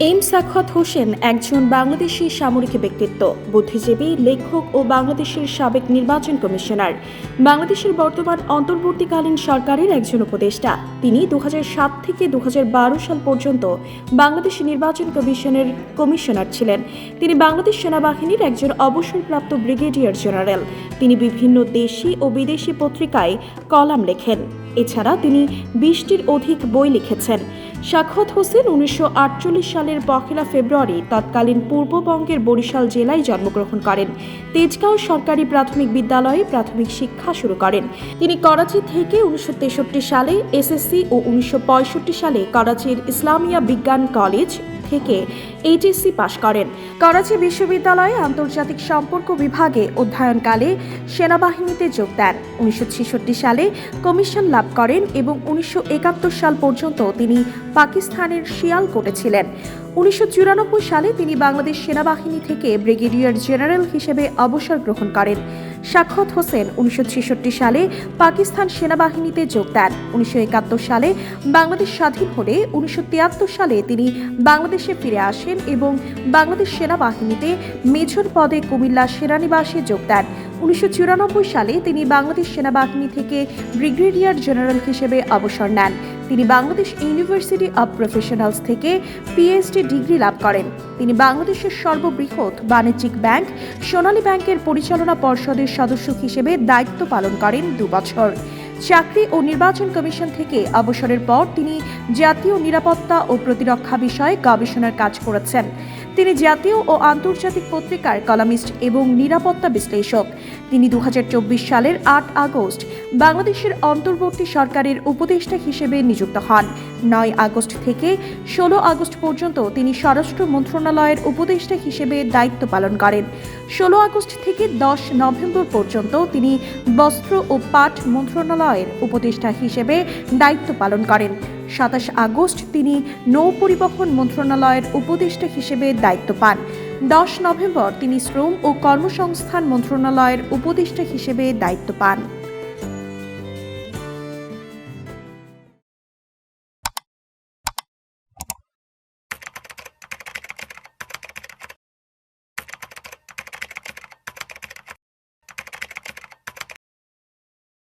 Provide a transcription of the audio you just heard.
M Sakhawat Hossain একজন বাংলাদেশি সামরিক ব্যক্তিত্ব, বুদ্ধিজীবী, লেখক ও বাংলাদেশের সাবেক নির্বাচন কমিশনার। বাংলাদেশের বর্তমান অন্তর্বর্তীকালীন সরকারের একজন উপদেষ্টা। তিনি দু হাজার সাত থেকে দু হাজার বারো সাল পর্যন্ত বাংলাদেশ নির্বাচন কমিশনের কমিশনার ছিলেন। তিনি বাংলাদেশ সেনাবাহিনীর একজন অবসরপ্রাপ্ত ব্রিগেডিয়ার জেনারেল। তিনি বিভিন্ন দেশি ও বিদেশি পত্রিকায় কলাম লেখেন। এছাড়া তিনি বিশটির অধিক বই লিখেছেন। সাক্ষত হোসেন উনিশশো আটচল্লিশ সালের পহেলা ফেব্রুয়ারি তৎকালীন পূর্ববঙ্গের বরিশাল জেলায় জন্মগ্রহণ করেন। তেজগাঁও সরকারি প্রাথমিক বিদ্যালয়ে প্রাথমিক শিক্ষা শুরু করেন। তিনি করাচি থেকে উনিশশো তেষট্টি সালে এসএসসি ও উনিশশো পঁয়ষট্টি সালে করাচির ইসলামিয়া বিজ্ঞান কলেজ থেকে এইচএসসি পাশ করেন। করাচি বিশ্ববিদ্যালয়ে আন্তর্জাতিক সম্পর্ক বিভাগে অধ্যয়নকালে সেনাবাহিনীতে যোগ দেন। উনিশশো ছেষট্টি সালে কমিশন লাভ করেন এবং উনিশশো একাত্তর সাল পর্যন্ত তিনি পাকিস্তানের শিয়ালকোটে ছিলেন উনিশশো সালে তিনি বাংলাদেশ সেনাবাহিনী থেকে ব্রিগেডিয়ার জেনারেল হিসেবে অবসর গ্রহণ করেন। সাক্ষত হোসেন উনিশশো ছেষট্টি সালে পাকিস্তান সেনাবাহিনীতে যোগ দেন। উনিশশো একাত্তর সালে বাংলাদেশ স্বাধীন হলে উনিশশো তিয়াত্তর সালে তিনি বাংলাদেশে ফিরে আসেন এবং বাংলাদেশ সেনাবাহিনীতে মেজর পদে কুমিল্লা সেনানিবাসে যোগ দেন। উনিশশো সালে তিনি বাংলাদেশ সেনাবাহিনী থেকে ব্রিগেডিয়ার জেনারেল হিসেবে অবসর নেন। তিনি বাংলাদেশ ইউনিভার্সিটি অব প্রফেশনালস থেকে পিএইচডি ডিগ্রি লাভ করেন। তিনি বাংলাদেশের সর্ববৃহৎ বাণিজ্যিক ব্যাংক সোনালী ব্যাংকের পরিচালনা পর্ষদের সদস্য হিসেবে দায়িত্ব পালন করেন দুবছর। চাকরি ও নির্বাচন কমিশন থেকে অবসরের পর তিনি জাতীয় নিরাপত্তা ও প্রতিরক্ষা বিষয়ে গবেষণার কাজ করেছেন। তিনি জাতীয় ও আন্তর্জাতিক পত্রিকার কলামিস্ট এবং নিরাপত্তা বিশ্লেষক। তিনি দু হাজার চব্বিশ সালের আট আগস্ট বাংলাদেশের অন্তর্বর্তী সরকারের উপদেষ্টা হিসেবে নিযুক্ত হন। নয় আগস্ট থেকে ষোলো আগস্ট পর্যন্ত তিনি স্বরাষ্ট্র মন্ত্রণালয়ের উপদেষ্টা হিসেবে দায়িত্ব পালন করেন। ষোলো আগস্ট থেকে দশ নভেম্বর পর্যন্ত তিনি বস্ত্র ও পাট মন্ত্রণালয়ের উপদেষ্টা হিসেবে দায়িত্ব পালন করেন। সাতাশ আগস্ট তিনি নৌ পরিবহন মন্ত্রণালয়ের উপদেষ্টা হিসেবে দায়িত্ব পান। দশ নভেম্বর তিনি শ্রম ও কর্মসংস্থান মন্ত্রণালয়ের উপদেষ্টা হিসেবে দায়িত্ব পান।